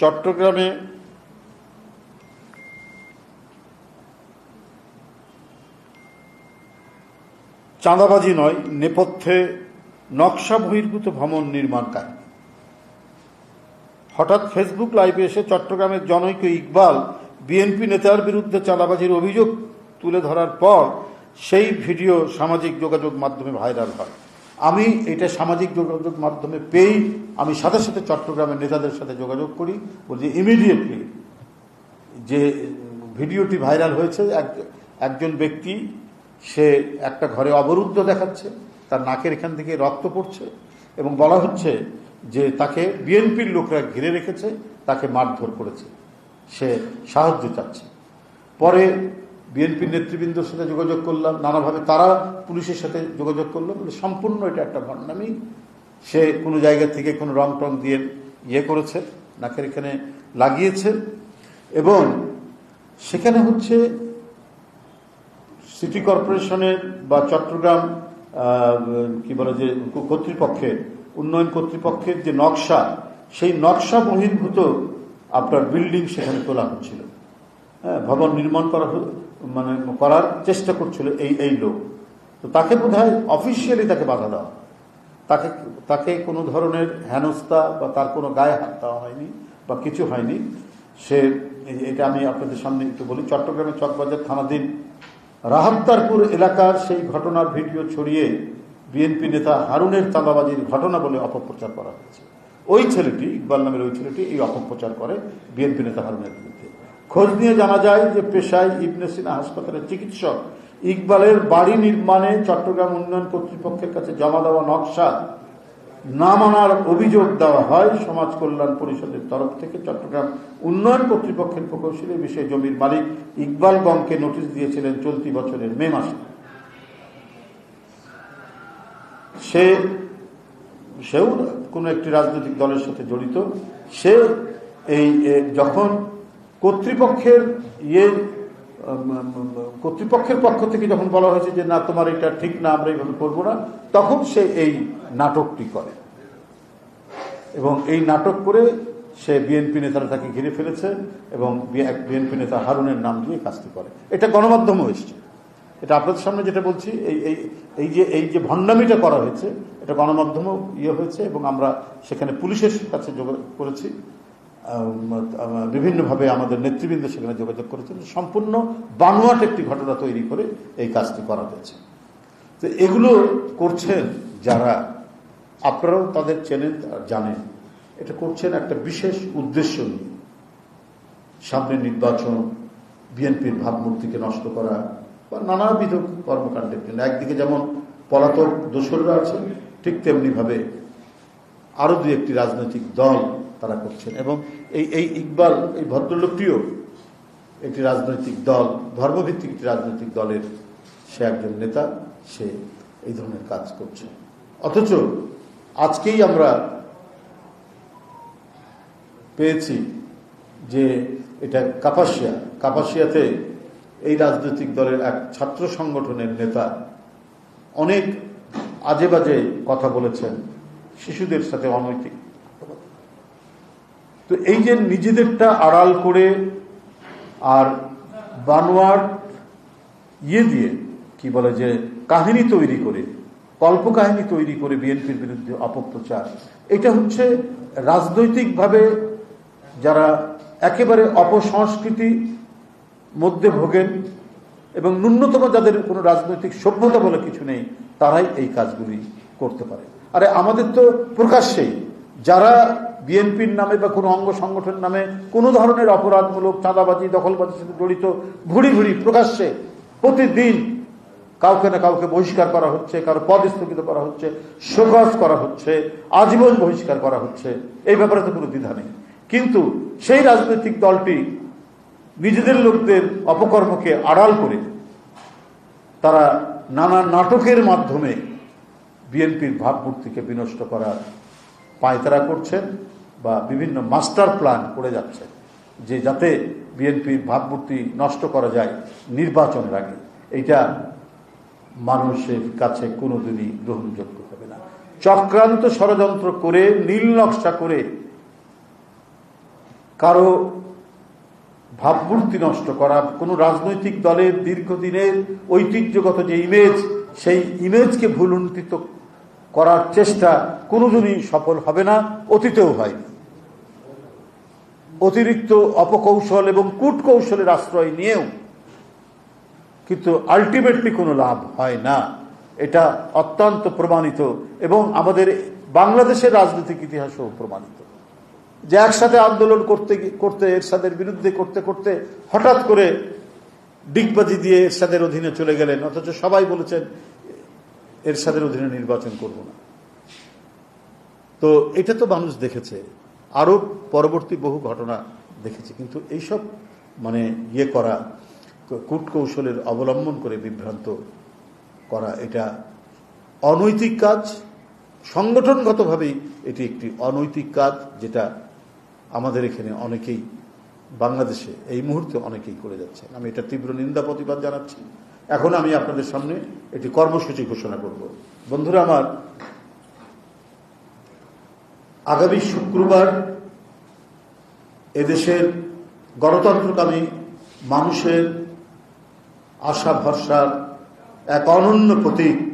চট্টগ্রামে চাঁদাবাজি নয়, নেপথ্যে নকশা বহির্ভূত ভ্রমণ নির্মাণ কাজ। হঠাৎ ফেসবুক লাইভে এসে চট্টগ্রামের জনৈক ইকবাল বিএনপি নেতার বিরুদ্ধে চাঁদাবাজির অভিযোগ তুলে ধরার পর সেই ভিডিও সামাজিক যোগাযোগ মাধ্যমে ভাইরাল হয়। আমি এটা সামাজিক যোগাযোগ মাধ্যমে পেয়েই আমি সাথে সাথে চট্টগ্রামের নেতাদের সাথে যোগাযোগ করি, বলছি ইমিডিয়েটলি যে ভিডিওটি ভাইরাল হয়েছে, এক- একজন ব্যক্তি, সে একটা ঘরে অবরুদ্ধ দেখাচ্ছে, তার নাকের এখান থেকে রক্ত পড়ছে এবং বলা হচ্ছে যে তাকে বিএনপির লোকরা ঘিরে রেখেছে, তাকে মারধর করেছে। সে সাহায্য চাচ্ছে। পরে বিএনপির নেতৃবৃন্দর সাথে যোগাযোগ করলাম, নানাভাবে তারা পুলিশের সাথে যোগাযোগ করল বলে সম্পূর্ণ এটা একটা ভণ্ডামি সে কোনো জায়গা থেকে কোনো রং টং দিয়ে ইয়ে করেছে, নাকের এখানে লাগিয়েছে। এবং সেখানে হচ্ছে সিটি কর্পোরেশনের বা চট্টগ্রাম কি বলে যে, কর্তৃপক্ষের, উন্নয়ন কর্তৃপক্ষের যে নকশা, সেই নকশা বহির্ভূত আপনার বিল্ডিং সেখানে তোলা হচ্ছিল। হ্যাঁ ভবন নির্মাণ করা হল- মানে করার চেষ্টা করছিল এই এই লোক। তো তাকে বোধ অফিসিয়ালি তাকে বাধা দেওয়া তাকে তাকে কোনো ধরনের হেনস্থা বা তার কোনো গায়ে হাত দেওয়া হয়নি বা কিছু হয়নি। সে এটা আমি আপনাদের সামনে একটু বলি, চট্টগ্রামের চকবাজার থানাধীন রাহাত্তারপুর এলাকার সেই ঘটনার ভিডিও ছড়িয়ে বিএনপি নেতা হারুনের চাঁদাবাজির ঘটনা বলে অপপ্রচার করা হয়েছে। ওই ছেলেটি, ইকবাল নামের ওই ছেলেটি এই অপপ্রচার করে বিএনপি নেতা হারুনের বিরুদ্ধে। খোঁজ নিয়ে জানা যায় যে পেশায় ইবনে সিনা হাসপাতালের চিকিৎসক ইকবালের বাড়ি নির্মাণে চট্টগ্রাম উন্নয়ন কর্তৃপক্ষের কাছে জমা দেওয়া নকশা না মানার অভিযোগ দেওয়া হয়। সমাজ কল্যাণ পরিষদের তরফ থেকে চট্টগ্রাম উন্নয়ন কর্তৃপক্ষের প্রকৌশলী বিষয়ে জমির মালিক ইকবাল গমকে নোটিশ দিয়েছিলেন চলতি বছরের মে মাসে। সে সেও কোনো একটি রাজনৈতিক দলের সাথে জড়িত। সে এই যখন কর্তৃপক্ষের ইয়ে কর্তৃপক্ষের পক্ষ থেকে যখন বলা হয়েছে যে, না, তোমার এটা ঠিক না, আমরা এইভাবে করব না, তখন সে এই নাটকটি করে। এবং এই নাটক করে সে বিএনপি নেতারা তাকে ঘিরে ফেলেছে এবং এক বিএনপি নেতা হারুনের নাম দিয়ে কাজটি করে। এটা গণমাধ্যমে এসছে। এটা আপনাদের সামনে যেটা বলছি, এই এই যে এই যে ভণ্ডামিটা করা হয়েছে, এটা গণমাধ্যমও ইয়ে হয়েছে এবং আমরা সেখানে পুলিশের কাছে যোগাযোগ করেছি। বিভিন্নভাবে আমাদের নেতৃবৃন্দ সেখানে যোগাযোগ করেছেন। সম্পূর্ণ বানোয়াট একটি ঘটনা তৈরি করে এই কাজটি করা হয়েছে। তো এগুলো করছেন যারা, আপনারাও তাদের চেনেন, জানেন, এটা করছেন একটা বিশেষ উদ্দেশ্য নিয়ে। সামনে নির্বাচন, বিএনপির ভাবমূর্তিকে নষ্ট করা বা নানাবিধ কর্মকাণ্ডের জন্য। একদিকে যেমন পলাতক দোসররা আছে ঠিক তেমনিভাবে আরও আরও দুই একটি রাজনৈতিক দল তারা করছেন। এবং এই এই ইকবাল, এই ভদ্রলোকটিও একটি রাজনৈতিক দল, ধর্মভিত্তিক একটি রাজনৈতিক দলের সে একজন নেতা, সে এই ধরনের কাজ করছে। অথচ আজকেই আমরা পেয়েছি যে এটা কাপাসিয়া। কাপাসিয়াতে এই রাজনৈতিক দলের এক ছাত্র সংগঠনের নেতা অনেক আজে বাজে কথা বলেছেন, শিশুদের সাথে অনৈতিক তো এই যে নিজেদেরটা আড়াল করে আর বানোয়ার ইয়ে দিয়ে, কি বলে যে, কাহিনী তৈরি করে কল্পকাহিনী তৈরি করে বিএনপির বিরুদ্ধে অপপ্রচার, এটা হচ্ছে রাজনৈতিকভাবে যারা একেবারে অপসংস্কৃতি মধ্যে ভোগেন এবং ন্যূনতম যাদের কোনো রাজনৈতিক সভ্যতা বলে কিছু নেই, তারাই এই কাজগুলি করতে পারে। আরে আমাদের তো প্রকাশ্যেই যারা বিএনপির নামে বা কোনো অঙ্গ সংগঠনের নামে কোনো ধরনের অপরাধমূলক চাঁদাবাজি, দখলবাজির সাথে জড়িত ভুড়ি ভুড়ি প্রকাশ্যে প্রতিদিন কাউকে না কাউকে বহিষ্কার করা হচ্ছে, কারও পদ স্থগিত করা হচ্ছে, শোকজ করা হচ্ছে, আজীবন বহিষ্কার করা হচ্ছে, এই ব্যাপারে তো কোনো দ্বিধা নেই। কিন্তু সেই রাজনৈতিক দলটি নিজেদের লোকদের অপকর্মকে আড়াল করে তারা নানা নাটকের মাধ্যমে বিএনপির ভাবমূর্তিকে বিনষ্ট করার পায়তারা করছেন বা বিভিন্ন মাস্টার প্ল্যান করে যাচ্ছেন যে যাতে বিএনপির ভাবমূর্তি নষ্ট করা যায় নির্বাচনের আগে। এইটা মানুষের কাছে কোনোদিনই গ্রহণযোগ্য হবে না। চক্রান্ত ষড়যন্ত্র করে, নীল নকশা করে কারও ভাবমূর্তি নষ্ট করা, কোনো রাজনৈতিক দলের দীর্ঘদিনের ঐতিহ্যগত যে ইমেজ সেই ইমেজকে ভুলুন্ঠিত করার চেষ্টা কোনোদিনই সফল হবে না, অতীতেও হয়নি অতিরিক্ত অপকৌশল এবং কূটকৌশলের আশ্রয় নিয়েও কিন্তু আলটিমেটলি কোনো লাভ হয় না। এটা অত্যন্ত প্রমাণিত এবং আমাদের বাংলাদেশের রাজনৈতিক ইতিহাসও প্রমাণিত। যে একসাথে আন্দোলন করতে করতে, এরশাদের বিরুদ্ধে করতে করতে হঠাৎ করে ডিগবাজি দিয়ে এরশাদের অধীনে চলে গেলেন, অথচ সবাই বলেছেন এরশাদের অধীনে নির্বাচন করব না। তো এটা তো মানুষ দেখেছে। আরও পরবর্তী বহু ঘটনা দেখেছে। কিন্তু এইসব মানে ইয়ে করা, কূটকৌশলের অবলম্বন করে বিভ্রান্ত করা, এটা অনৈতিক কাজ। সংগঠনগতভাবেই এটি একটি অনৈতিক কাজ যেটা আমাদের এখানে অনেকেই, বাংলাদেশে এই মুহূর্তে অনেকেই করে যাচ্ছে আমি এটা তীব্র নিন্দা প্রতিবাদ জানাচ্ছি। এখন আমি আপনাদের সামনে একটি কর্মসূচি ঘোষণা করব। বন্ধুরা, আমার আগামী শুক্রবার এদেশের গণতন্ত্রকামী মানুষের আশা ভরসার এক অনন্য প্রতীক